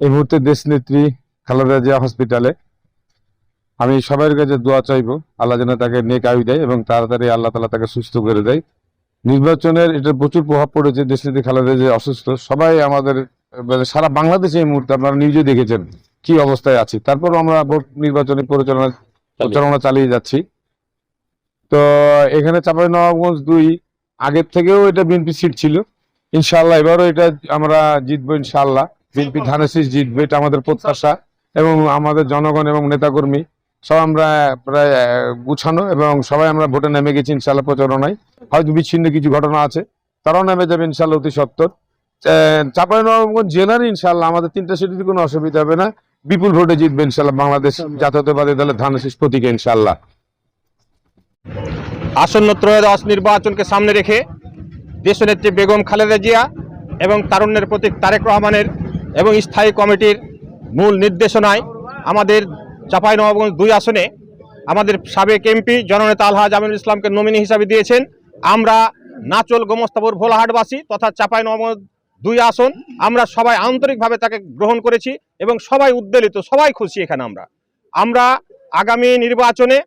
এই মুহূর্তে দেশ নেত্রী খালেদা জিয়া হসপিটালে আমি সবার কাছে দোয়া চাইব, আল্লাহ যেন তাকে নেক আয়ু দেয় এবং তাড়াতাড়ি আল্লাহ তালা তাকে সুস্থ করে দেয়। নির্বাচনের এটা প্রচুর প্রভাব পড়েছে দেশ নেত্রী খালেদা জিয়া অসুস্থ। সবাই আমাদের মানে সারা বাংলাদেশে এই মুহূর্তে আপনারা নিউজে দেখেছেন কি অবস্থায় আছি। তারপর আমরা ভোট নির্বাচনী পরিচালনা প্রচারণা চালিয়ে যাচ্ছি। তো এখানে চাপাই নবাবগঞ্জ দুই, আগের থেকেও এটা বিএনপি সিট ছিল। ইনশাআল্লাহ এবারও এটা আমরা জিতবো ইনশাআল্লাহ। বিএনপি শীষ জিতবে এটা আমাদের প্রত্যাশা। এবং আমাদের জনগণ এবং নেতাকর্মী সব আমরা প্রায় গুছানো এবং সবাই আমরা ভোটে নেমে গেছি ইনশাল্লাহ প্রচারণায়। হয়তো বিচ্ছিন্ন কিছু ঘটনা আছে তারাও নেমে যাবে ইনশাল্লাহ অতি সত্তর চাপাই নবাবগঞ্জ জেলার ইনশাআল্লাহ আমাদের তিনটা সিটিতে কোনো অসুবিধা হবে না। বিপুল ভোটে জিতবে ইনশাআল্লাহ বাংলাদেশ জাতীয়তাবাদী দলের শীষ প্রতীকে ইনশাআল্লাহ। আসন্ন ত্রয়োদশ নির্বাচনকে সামনে রেখে দেশনেত্রী বেগম খালেদা জিয়া এবং তারুণ্যের প্রতীক তারেক রহমানের এবং স্থায়ী কমিটির মূল নির্দেশনায় আমাদের চাঁপাইনবাবগঞ্জ দুই আসনে আমাদের সাবেক এমপি জননেতা আলহাজ আমিনুল ইসলামকে নমিনি হিসাবে দিয়েছেন। আমরা নাচল গোমস্তাপুর ভোলাহাটবাসী তথা চাঁপাইনবাবগঞ্জ দুই আসন, আমরা সবাই আন্তরিকভাবে তাকে গ্রহণ করেছি এবং সবাই উদ্বেলিত, সবাই খুশি এখানে আমরা। আমরা আগামী নির্বাচনে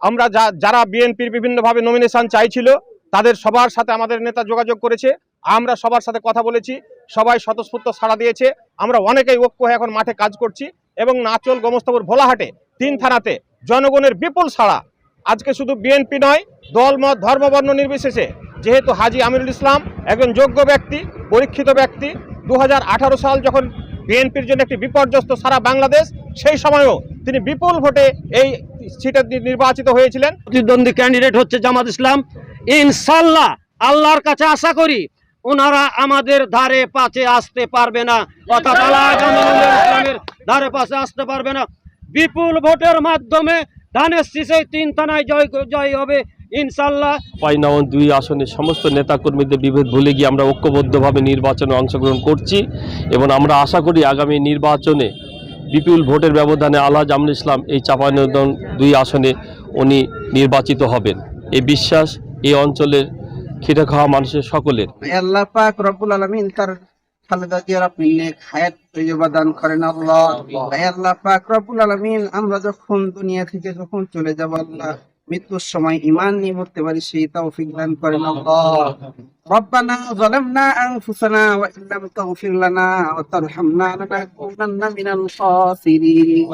আমরা যারা বিএনপির বিভিন্নভাবে নমিনেশন চাইছিল, তাদের সবার সাথে আমাদের নেতা যোগাযোগ করেছে। আমরা সবার সাথে কথা বলেছি, সবাই স্বতঃস্ফূর্ত সাড়া দিয়েছে, আমরা অনেকেই ঐক্য হয়ে এখন মাঠে কাজ করছি এবং নাচল গোমস্তাপুর ভোলাহাটে তিন থানাতে জনগণের বিপুল সাড়া। আজকে শুধু বিএনপি নয় দলমত ধর্মবর্ণ নির্বিশেষে যেহেতু হাজি আমিরুল ইসলাম একজন যোগ্য ব্যক্তি, পরীক্ষিত ব্যক্তি দু হাজার আঠারো সাল যখন বিএনপির জন্য একটি বিপর্যস্ত সারা বাংলাদেশ, সেই সময়ও তিনি বিপুল ভোটে এই সিটে নির্বাচিত হয়েছিলেন। প্রতিদ্বন্দ্বী ক্যান্ডিডেট হচ্ছে জামাত ইসলাম। ইনশাল্লাহ আল্লাহর কাছে আশা করি ওনারা আমাদের ধারে পাশে আসতে পারবে না। অর্থাৎ ইসলামের ধারে পাশে আসতে পারবে না। বিপুল ভোটের মাধ্যমে ধানের শীষে তিন থানায় জয় জয় হবে ইনশাল্লাহ পাইনাওয়ান দুই আসনের সমস্ত নেতাকর্মীদের বিভেদ ভুলে গিয়ে আমরা ঐক্যবদ্ধভাবে নির্বাচনে অংশগ্রহণ করছি এবং আমরা আশা করি আগামী নির্বাচনে বিপুল ভোটের ব্যবধানে আলহাজ আমরুল ইসলাম এই চাপানদন দুই আসনে উনি নির্বাচিত হবেন। এই বিশ্বাস এই অঞ্চলের খেটে খাওয়া মানুষের সকলের আল্লাহ পাক রব্বুল আলামিন তার খালেদা জিয়ার আপনি নেক হায়াত তৈয়বা দান করেন আল্লাহ হে আল্লাহ পাক রব্বুল আলামিন আমরা যখন দুনিয়া থেকে যখন চলে যাব আল্লাহ মৃত্যুর সময় ইমান নিয়ে মরতে পারি সেই তৌফিক দান করেন আল্লাহ ربنا ظلمنا أنفسنا وإن لم تغفر لنا وترحمنا لنكونن من الخاسرين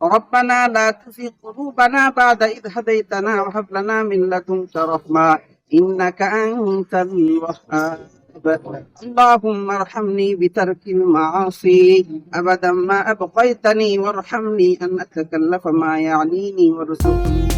ربنا لا تزغ قلوبنا بعد إذ هديتنا وهب لنا من لدنك رحمة إنك أنت الوهاب. اللهم ارحمني بترك المعاصي. أبدا ما أبقيتني وارحمني أن أتكلف ما يعنيني وارزقني.